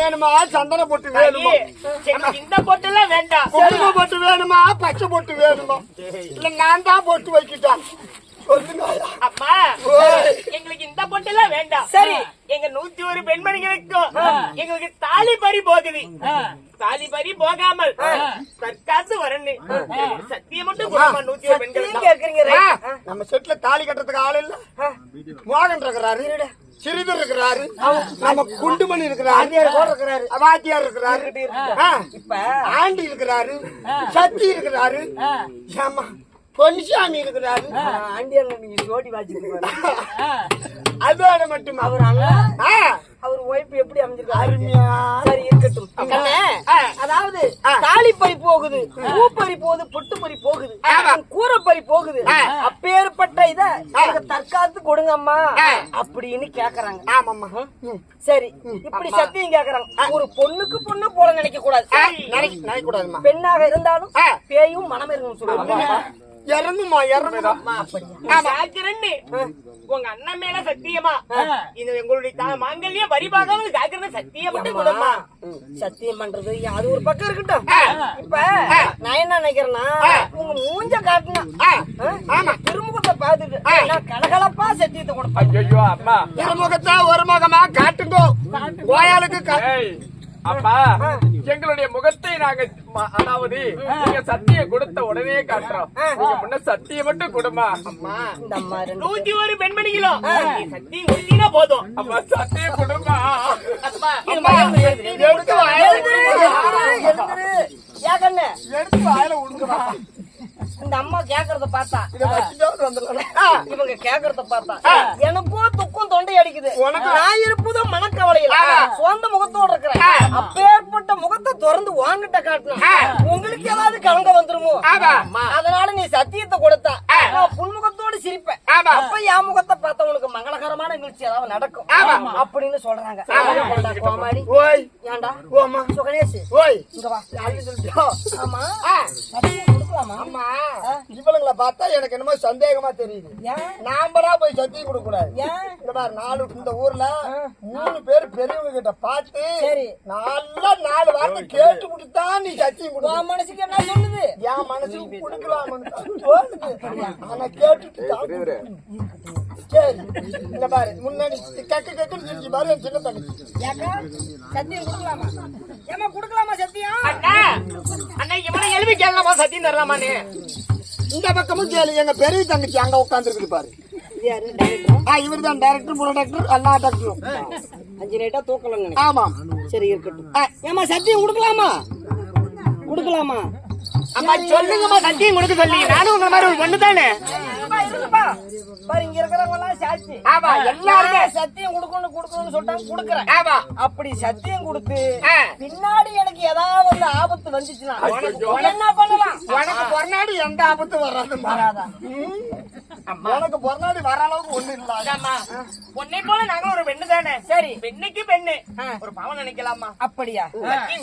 வேணுமா? சந்தன பொட்டு வேணுமா? இந்த பொட்டெல்லாம் வேண்டாம். குங்கும பொட்டு வேணுமா? பச்சை பொட்டு வேணுமா? இல்ல நான் தான் பொட்டு வைக்கிட்டான். அம்மா. எங்களுக்கு இந்த பொட்டெல்லாம் வேண்டாம். சரி. எங்க நூத்தி ஒரு பெண்மணிகளுக்கும் எங்களுக்கு தாலி பறி போகுது. தாலி பறி போகாமல் தற்காத்து வரணும். சத்தியம் மட்டும் கொடுமா நூத்தி ஒரு ரைட். நம்ம செட்ல தாலி கட்டுறதுக்கு ஆள் இல்ல. மோகன் இருக்கிறாரு சிறிதர் இருக்கிறாரு நம்ம குண்டுமணி இருக்கிறாரு. வாத்தியார் இருக்கிறாரு. இப்ப. ஆண்டி இருக்கிறாரு. சத்தி இருக்கிறாரு. பொன்னிசாமி இருக்கிறாரு. ஆண்டியர் நீங்க ஜோடி வாச்சிருக்காரு அதோட மட்டும் அவர் அண்ணா ஆ, அவர் ஒய்ஃப் எப்படி அமைஞ்சிருக்காரு? அருமையா. சரி இருக்கட்டும். அதாவது தாலி பறி போகுது பூ பறி போகுது பொட்டு பறி போகுது கூரை பறி போகுது. அப்பேற்பட்ட இத எனக்கு தற்காத்து கொடுங்க அம்மா அப்படின்னு கேக்குறாங்க. ஆமாம்மா. சரி இப்படி சத்தியம் கேக்குறாங்க. ஒரு பொண்ணுக்கு பொண்ணு போல நினைக்க கூடாது நினைக்க கூடாதுமா பெண்ணாக இருந்தாலும். பேயும் மனம் இருக்குன்னு சொல்லுவாங்க. இறங்குமா இறங்குமா? சாக்குறேன்னு உங்க அண்ணன் மேல சத்தியமா. இது எங்களுடைய தா- மாங்கல்யம் பறி பார்க்காம காக்குறது சத்தியம் மட்டும் கொடுமா சத்தியம் பண்றது அது ஒரு பக்கம் இருக்கட்டும். இப்ப நான் என்ன நினைக்கிறேன்னா உங்க மூஞ்ச காட்டுனா ஆமா. திருமுகத்தை பார்த்துட்டு கலகலப்பா சத்தியத்தை கொடுப்பேன் ஐயோ அம்மா. திருமுகத்தை ஒரு முகமா காட்டுங்கோ. கோயாளுக்கு கா- ஏய். அப்பா எங்களுடைய முகத்தை நாங்க அதாவது நீங்க சத்தியம் கொடுத்த உடனே காட்டுறோம். நீங்க முன்ன சத்தியம் மட்டும் கொடுமா. அம்மா நூத்தி ஒரு பெண்மணிகளும் நீ சத்தியம் கொடுத்தீங்கன்னா போதும். அப்பா சத்தியம் கொடுமா. அப்பா எடுத்து வாயில எடுத்து வாயில. இந்த அம்மா கேக்குறத பார்த்தா. இவங்க கேக்குறத பார்த்தா. எனக்கும் துக்கம் தொண்டை அடிக்குது உனக்கு- நான் இருப்பதும் மனக்கவலையில. சொந்த முகத்தோட இருக்கிறேன். அப்பேற்பட்ட முகத்தை திறந்து வாங்கிட்ட காட்டணும். உங்களுக்கு ஏதாவது கலங்க வந்துருமோ? அதனால நீ சத்தியத்தை கொடுத்தா. நான் புன்முகத்தோட சிரிப்பேன் அப்ப என் முகத்தை பார்த்தா உனக்கு மங்களகரமான நிகழ்ச்சி ஏதாவது நடக்கும். அப்படின்னு சொல்றாங்க. ஏன்டா கோமாளி. ஓய். ஏன்டா? ஓமா சுகணேஷ். ஓய். இங்க வா. யாருக்கு சொல்லிட்டோ? ஆமா. ஆ, சத்தியம் கொடுக்கலாமா? அம்மா இவளுங்களை பார்த்தா எனக்கு என்னமோ சந்தேகமா தெரியுது. ஏன்? நாமளா போய் சத்தியம் கொடுக்க கூடாது ஏன்? இந்த பாரு, நாலு இந்த ஊர்ல மூணு பேர் பெரியவங்க கிட்ட பார்த்து சரி. நல்லா நாலு வார்த்தை கேட்டு கொடுத்தா நீ சத்தியம் கொடு உன் மனசுக்கு என்ன சொல்லுது? என் மனசு கொடுக்கலாம்னு. ஆனா கேட்டுட்டு சரி இந்த பாரு முன்னாடி கக்கு கக்குன்னு சிரிச்சு பாரு என் சின்ன தங்கச்சி ஏக்கா சத்தியம் கொடுக்கலாமா? ஏமா கொடுக்கலாமா சத்தியம்? அண்ணா அண்ணா இவனை கேட்கலாமா சத்தியம் தரலாமான்னு? இந்த பக்கமும் கேளு எங்க பெரிய தங்கச்சி அங்க உட்காந்துருக்குது பாரு. யாரு டைரக்டர் ஆ இவர் தான் டைரக்டர் முறை டாக்டர் எல்லா டாக்டரும் அஞ்சு ரேட்டா தூக்கலங்க ஆமா. சரி இருக்கட்டும். ஏமா சத்தியம் கொடுக்கலாமா? கொடுக்கலாமா? அம்மா சொல்லுங்கம்மா சத்தியம் கொடுக்க சொல்லி நானும் உங்க மாதிரி ஒரு பொண்ணு தானே பாரு இங்க இருக்கிறவங்க எல்லாம் சாட்சி. ஆமா. எல்லாருமே சத்தியம் கொடுக்கணும் கொடுக்கணும்னு சொல்லிட்டாங்க கொடுக்கறேன். ஆமா. அப்படி சத்தியம் கொடுத்து. பின்னாடி எனக்கு ஏதாவது ஆபத்து வந்துச்சுன்னா என்ன பண்ணலாம்? உனக்கு பொறநாடு எந்த ஆபத்து வராது? வராதா? உனக்கு பொறநாடு வர அளவுக்கு ஒண்ணு இல்ல. உன்னை போல நாங்களும் ஒரு பெண்ணு தானே. சரி. பெண்ணுக்கு பெண்ணு. ஒரு பாவம் நினைக்கலாமா? அப்படியா?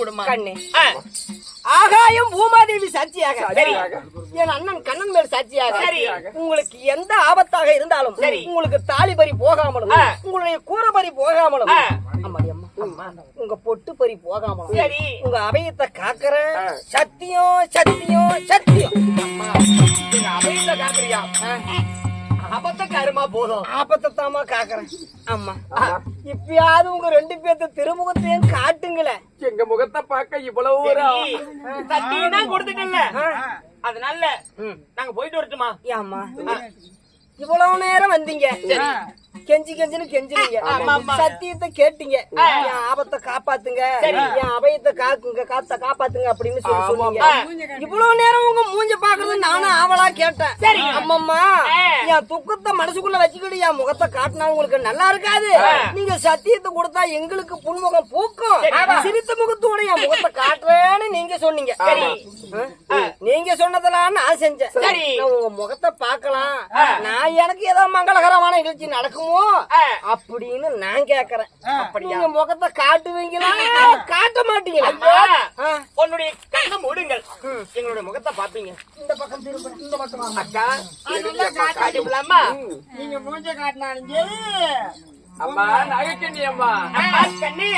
கொடுமா கண்ணு. ஆகாயம் பூமாதேவி சாட்சியாக. சரி. என் அண்ணன் கண்ணன் மேல் சாட்சியாக. சரி. உங்களுக்கு எந்த ஆபத்தாக இருந்தாலும் சரி. உங்களுக்கு தாலி பறி போகாமலும். உங்களுடைய கூரை பறி போகாமலும் உங்க பொட்டு பறி போகாமலும் சரி. உங்க அபயத்தை காக்கறேன் சத்தியம் சத்தியம் சத்தியம். அம்மா அவையில காக்குறியா? அபத்த கருமா போதும். ஆபத்தை தாமா காக்கறேன் அம்மா இப்பயாவது உங்க ரெண்டு பேர்த்த திருமுகத்தையும் காட்டுங்களேன் எங்க முகத்தை பார்க்க இவ்வளவு ஒரு சத்தியம் தான் கொடுத்துட்டல அதனால நாங்க போயிட்டு வரட்டுமா? ஏம்மா? இவ்வளவு நேரம் வந்தீங்க. கெஞ்சி கெஞ்சின்னு ஆமா. சத்தியத்தை கேட்டீங்க. என் ஆபத்தை காப்பாத்துங்க. என் அபயத்தை காக்குங்க காத்த காப்பாத்துங்க அப்படின்னு சொல்லி சொன்னீங்க. இவ்வளவு நேரம் உங்க மூஞ்ச பாக்குறது நானும் ஆவலா கேட்டேன். சரி. அம்மம்மா. என் துக்கத்தை மனசுக்குள்ள வச்சுக்கிட்டு என் முகத்தை காட்டினா உங்களுக்கு நல்லா இருக்காது. நீங்க சத்தியத்தை கொடுத்தா எங்களுக்கு புன்முகம் பூக்கும். சிரித்த முகத்தோட என் முகத்தை காட்டுறேன்னு நீங்க சொன்னீங்க? நீங்க சொன்னதெல்லாம் நான் செஞ்சேன். உங்க முகத்தை பார்க்கலாம். நான் எனக்கு ஏதோ மங்களகரமான நிகழ்ச்சி நடக்குமோ? அப்படின்னு நான் கேக்குறேன். நீங்க முகத்தை காட்டுவீங்களா? காட்ட மாட்டீங்களா? ஆ. உன்னுடைய கண்ணை மூடுங்கள். எங்களுடைய முகத்தை பாப்பீங்க இந்த பக்கம் திரும்ப இந்த பக்கம் அக்கா காட்டிவிடலாமா நீங்க மூஞ்ச காட்டினாலும் சரி. அம்மா நகைக்கண்ணி அம்மா. கண்ணு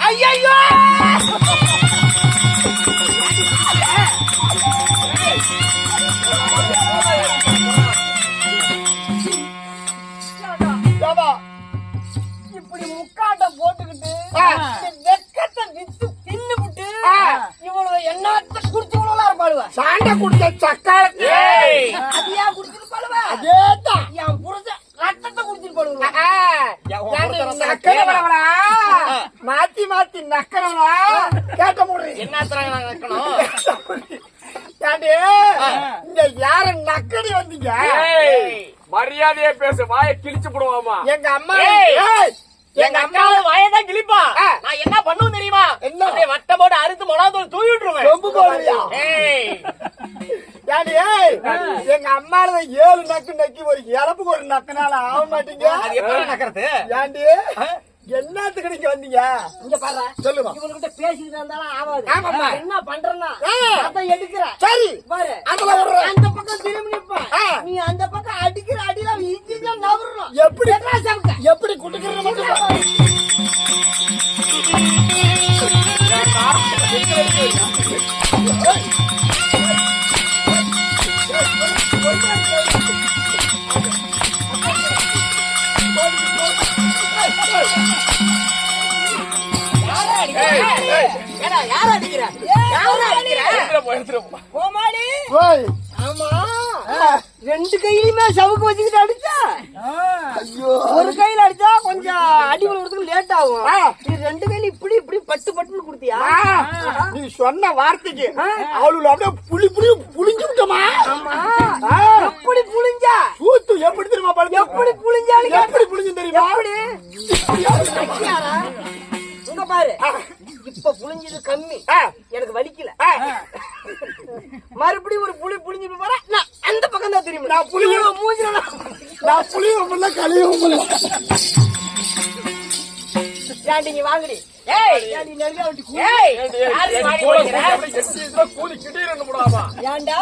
ஐயோ ஏப்பா, வெக்கத்தை வித்து தின்னுபிட்டு. இவ்வளவு எண்ணாத்த குடிச்சவங்களா இருப்பாளுவ. சாண்டை குடிச்ச சக்காலத்து ஏய். அது ஏன் குடிச்சிட்டு பாளுவ அதேதான். என் புருஷன் ரத்தத்தை நக்கறவளா? மாத்தி மாத்தி நக்கறவளா? கேட்க முடியும் என்ன ஏண்டி? இங்க யார நக்கடி வந்தீங்க? மரியாதையா பேசு. வாயை கிழிச்சு போடுவாமா எங்க அம்மா எங்க அக்காவை வாயதான் கிழிப்பா. நான் என்ன பண்ணுவேன் தெரியுமா? என்ன? அப்படியே வட்ட போட்டு அறுத்து மிளகாத்தூள் தூவி விட்டுருவேன். ரொம்ப போடுறியா? ஏய். ஏண்டி ஏய், எங்க அம்மால ஏழு நக்கு நக்கி ஒரு இறப்புக்கு ஒரு நக்குனால ஆக மாட்டீங்க. நக்கறது? ஏண்டி என்னத்துக்கு நீங்க வந்தீங்க? இங்க பாரு சொல்லுமா. இவனுக்கிட்ட பேசிக்கிட்டு இருந்தாலும் ஆகாது. என்ன பண்றேன்னா. அதை எடுக்கிற சரி. பாரு. அதுல விடுறேன். அந்த பக்கம் திரும்பி. நீ அந்த பக்கம் அடிக்கிற அடியில இஞ்சி நவரணும் எப்படி? எப்படி குட்டுக்கிறது மட்டும் பாரு. ஏடா யார அடிக்கிற யார அடிக்கிற. கோமாளி ஆமா. ரெண்டு கையிலுமே சவுக்கு வச்சுக்கிட்டு அடிச்சா? ஒரு கையில அடிச்சா கொஞ்சம் அடி விழுறதுக்கு லேட் ஆகும். நீ ரெண்டு கையில இப்படி இப்படி பட்டு பட்டுன்னு கொடுத்தியா? நீ சொன்ன வார்த்தைக்கு அவளுல அப்படியே புளி புளி புளிஞ்சு விட்டமா? எப்படி புளிஞ்சா? சூத்து எப்படி தெரியுமா படுத்து எப்படி புளிஞ்சாலும் எப்படி புளிஞ்சு தெரியுமா? எப்படி? பாரு. இப்ப புளிஞ்சது கம்மி. எனக்கு வலிக்கல. மறுபடியும் ஒரு புளி புளிஞ்சு போற நான் அந்த பக்கம் தான் திரும்பி நான் புளியும் மூஞ்சில நான் புளியும் முடியல கழியும் முடியல ஏன்டி வாங்குடி? ஏய். ஏன்டி நெருங்க விட்டு கூ- ஏய். ஏண்டி,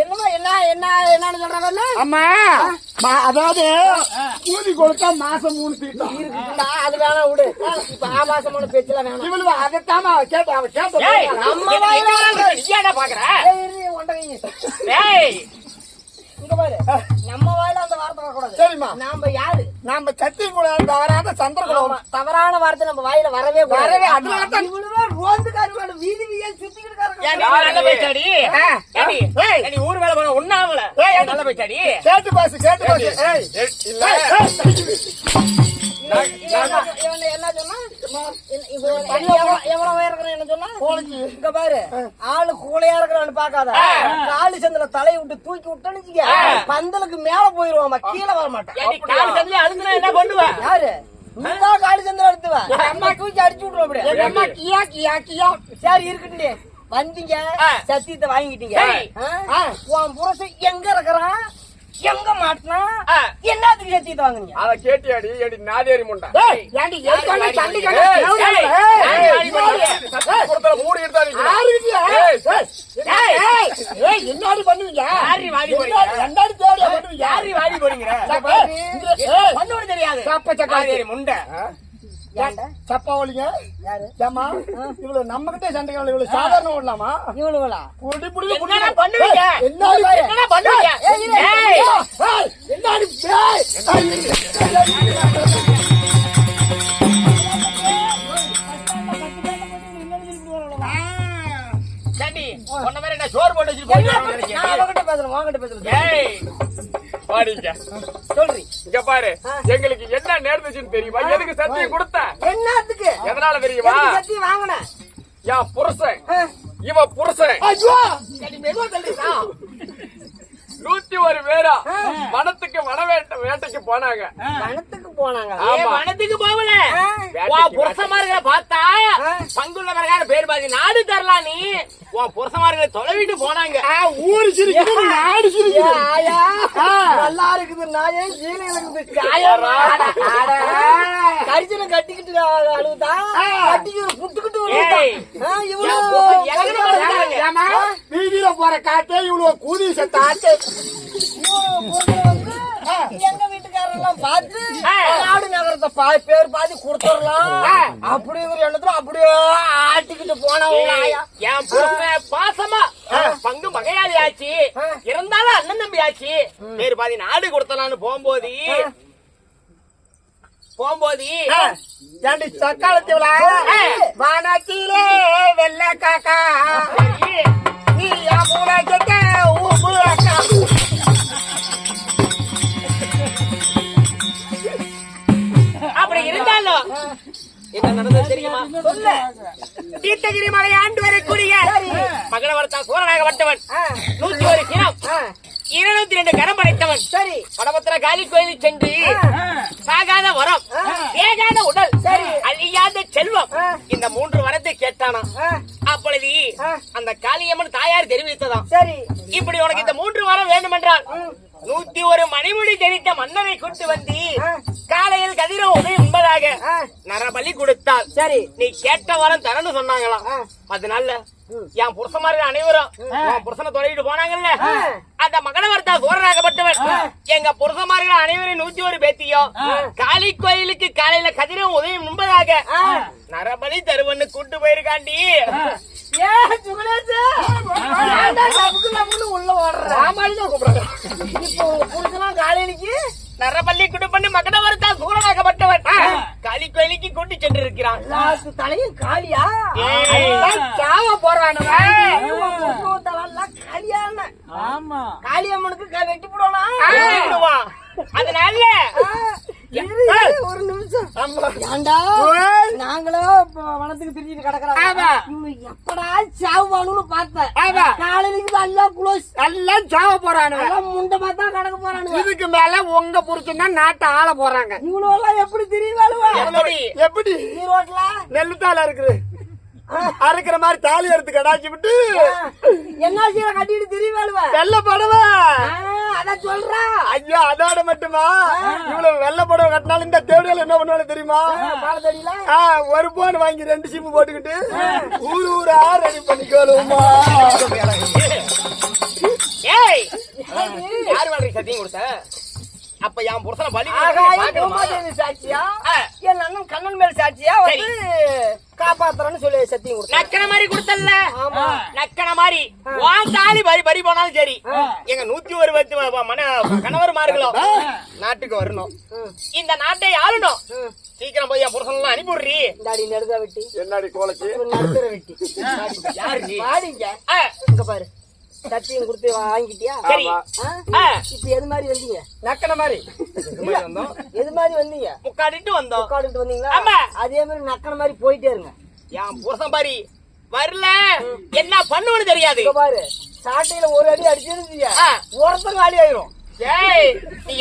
என்னமா என்ன என்ன என்னன்னு சொல்றாங்கல்ல அம்மா அதாவது கூலி கொடுத்தா மாசம் மூணு தீட்டம் இருக்குடா, அது வேணாம் விடு. இப்ப ஆபாசமான பேச்செல்லாம் வேணாம். இவளுக்கு அதைத்தாம கேட்ட அவ கேட்ட. நம்ம வாயில இங்க பாரு. நம்ம அந்த வார்த்தை வரக்கூடாது. சரிம்மா. நாம யாரு? நாம சத்தியம் கூட தவறாத சந்திரகுலம். தவறான வார்த்தை நம்ம வாயில வரவே கூடாது. வரவே, அதனால தான் இவனுதான் ரோந்துக்காரங்களோட வீதி வீதியா சுத்திக்கிட்டு இருக்காங்க. ஏன்டி நீ நல்ல பேச்சாடி? ஊர் வேலை ஒண்ணாமல ஏய், நல்ல பேச்சாடி? கேட்டு பாசு கேட்டு பாசு. இல்ல. என்ன- சொன்னா? இங்க பாரு ஆளு கூலையா இருக்கிறான்னு பாக்காத காலி சந்தில தலையை விட்டு தூக்கி விட்டேன்னு வச்சுக்க, பந்தலுக்கு மேல போயிருவாமா கீழே வர மாட்டான் என்ன பண்ணுவ யாரு நீதான் காலி சந்தில எடுத்துவ அம்மா தூக்கி அடிச்சு விட்டுருவோம் அப்படியே எங்க அம்மா கியா கியா கியா சரி இருக்கட்டும்டி வந்தீங்க. சத்தியத்தை வாங்கிட்டீங்க? உன் எங்க இருக்கிறான் எங்க மாட்டினா. என்னத்துக்கு சத்தியத்தை வாங்குனீங்க அத கேட்டியாடி ஏடி நாதேரி முண்டா கட்ட ஏய், தேவதை ஏய், ஏய், ஏய், ஏய், வாடி என்னடி பண்ணுவீங்க யாரு போறீங்க? என்னடி தேவையா பண்ணுவீங்க யாரு வாடி போறீங்க பண்ணுவது தெரியாது சப்ப முண்டை? சப்பா ஒளிங்க ஏமா இவ்வளவு நம்ம கிட்டே வரல, இவ்வளவு சாதாரண ஓடலாமா இவனுங்களா புடி புடி என்னடா பண்ணுவீங்க? சாண்டி மாதிரி என்ன சோறு போட்டு வச்சுட்டு போயிட்டு நான் நினைக்கிறேன் அவகிட்ட பேசுறேன் உன்கிட்ட பேசுறேன் ஏய் வாடிங்க. சொல்றி இங்க பாரு. எங்களுக்கு என்ன நேர்ந்துச்சுன்னு தெரியுமா? எதுக்கு சத்தியம் கொடுத்த? என்னத்துக்கு? எதனால தெரியுமா? எதுக்கு சத்தியம் வாங்கின? என் புருஷன். இவன் புருஷன். நூத்தி ஒரு பேரா? வனத்துக்கு வன வேட்டை வேட்டைக்கு போனாங்க. வனத்துக்கு போனாங்க. மனத்துக்கு போகல. உன் புருஷமார்களை பார்த்தா பங்குள்ள மரகான பேர் பாதி நாடு தரலாம் நீ? உன் புருஷமார்களை தொலைவிட்டு போனாங்க. ஊரு சிரிக்குது நாடு சிரிக்குது. நல்லா இருக்குது நாயே கீழே இருக்குது கரிசனை கட்டிக்கிட்டு அழுகுதா கட்டிக்கிட்டு புட்டுக்கிட்டு வீதியில போற காட்டே இவ்வளவு கூதி செத்த? ஆட்டே எங்க வீட்டுக்காரர் எல்லாம் பார்த்து ஆ. நாடு நகரத்தை பா பேர் பாதி கொடுத்துடலாம். அப்படிங்கிற எண்ணத்துல அப்படியே ஆட்டிக்கிட்டு போனவங்க என் புருஷன் பாசமா. பங்கு மகையாளி ஆச்சு இருந்தாலும் அண்ணன் தம்பி ஆச்சு வேறு பாதி நாடு கொடுத்தலான்னு போகும்போது போகும்போது ஏண்டி சக்காலத்தி விழா? வானத்திலே வெள்ள காக்கா. தீர்த்தகிரி மலை ஆண்டு வரக்கூடிய மகனவர்த்தான் சூரனாகப்பட்டவன் நூத்தி ஒரு சினம். இருநூத்தி ரெண்டு கரம் படைத்தவன். சரி. வடபத்திர காளி கோயிலில் சென்று சாகாத வரம் ஏகாத உடல் அழியாத செல்வம் இந்த மூன்று வரத்தை கேட்டானா? அப்பொழுது அந்த காளியம்மன் தாயார் தெரிவித்ததாம். சரி. இப்படி உனக்கு இந்த மூன்று வாரம் வேண்டுமென்றால் நூத்தி ஒரு மணிமுடி தெரித்த மன்னரை கொண்டு வந்து காலையில் கதிரவ உதயம் உண்பதாக நரபலி கொடுத்தால் சரி. நீ கேட்ட வாரம் தரணும் சொன்னாங்களாம். அதனால என் புருஷமார்கள் அனைவரும் உன் புருஷனை தொலைவிட்டு போனாங்கல்ல. அந்த மகனவர்த்தா சோழராகப்பட்டவன். எங்க புருஷமார்கள் அனைவரும் நூத்தி ஒரு பேத்தியோ காளி கோயிலுக்கு காலையில கதிரவ உதயம் முன்பதாக நரபலி தருவன்னு கூட்டு போயிருக்காண்டி. உள்ள ஓடுற. ராமாயணம் கூப்பிடுறாங்க. இப்போ புருஷனா காலையிக்கு நரபள்ளி குடும்பம் மகனவர்த்தா சூழலாகப்பட்டவன் காளி கோயிலுக்கு கூட்டி சென்று இருக்கிறான் லாஸ்ட் தலையும் காலியா? ஏய். சாவ போறானுங்க. காலியான. ஆமா. காளியம்மனுக்கு க- வெட்டி போடணும் விடுவான். அதனால. ஒரு நிமிஷம். ஏண்டா? நாங்களோ வனத்துக்கு திரிஞ்சிட்டு கிடக்குறோம். இவங்க எப்படா சாவுவானுன்னு பார்த்தேன். காலையிக்கு நல்லா குளோஸ். எல்லாம் சாவ போறானு எல்லாம் முண்டமா தான் கிடக்க போறானுங்க. இதுக்கு மேல உங்க புருஷன் தான் நாட்டை ஆள போறாங்க. இவனும் எல்லாம் எப்படி திரிவாளுவா? எப்படி? ஈரோட்ல நெல்லுத்தால இருக்குது. அறுக்கிற மாதிரி தாலி எடுத்து கடாச்சி விட்டு என்ன சீரை கட்டிட்டு திரிவாளுவ? வெள்ள படவா. அதான் சொல்றா. ஐயோ அதோட மட்டுமா? இவ்வளவு வெள்ள படவை கட்டினாலும் இந்த தேவையில என்ன பண்ணுவாங்க தெரியுமா? ஒரு போன் வாங்கி ரெண்டு சிம் போட்டுக்கிட்டு ஊர் ஊரா ரெடி பண்ணிக்கோலுமா ஏய் யார் வாழ்க்கை சத்தியம் கொடுத்த? அப்ப என் புருஷனை பலி சாட்சியா. என் அண்ணன் கண்ணன் மேல் சாட்சியா? வந்து காப்பாத்துறேன்னு சொல்லி சத்தியம் கொடுத்தேன். நக்கன மாதிரி கொடுத்தல்ல? ஆமா. நக்கன மாதிரி. வான் தாலி பறி பறி போனாலும் சரி. எங்க நூத்தி ஒரு பத்து மன கணவர்மார்களும் நாட்டுக்கு வரணும். இந்த நாட்டை ஆளணும். சீக்கிரம் போய் என் புருஷன் எல்லாம் அனுப்பிடுறி இந்தாடி நெடுதா வெட்டி. என்னடி கோலச்சு? நடுத்தர வெட்டி. யாரு இங்க பாரு. சத்தியம் கொடுத்து வாங்கிட்டியா? சரி. இப்ப எது மாதிரி வந்தீங்க? நக்கன மாதிரி. எது மாதிரி வந்தீங்க? முக்காடிட்டு வந்தோம். உட்காந்துட்டு வந்தீங்களா. அதே மாதிரி நக்கன மாதிரி போயிட்டே இருங்க. என் புருஷன் பாரி வரல. என்ன பண்ணுவன்னு தெரியாது. இங்க பாரு சாட்டையில ஒரு அடி அடிச்சிருந்தீங்க. ஆ. ஒருத்தர் காலி ஆயிரும். ஏய் நீ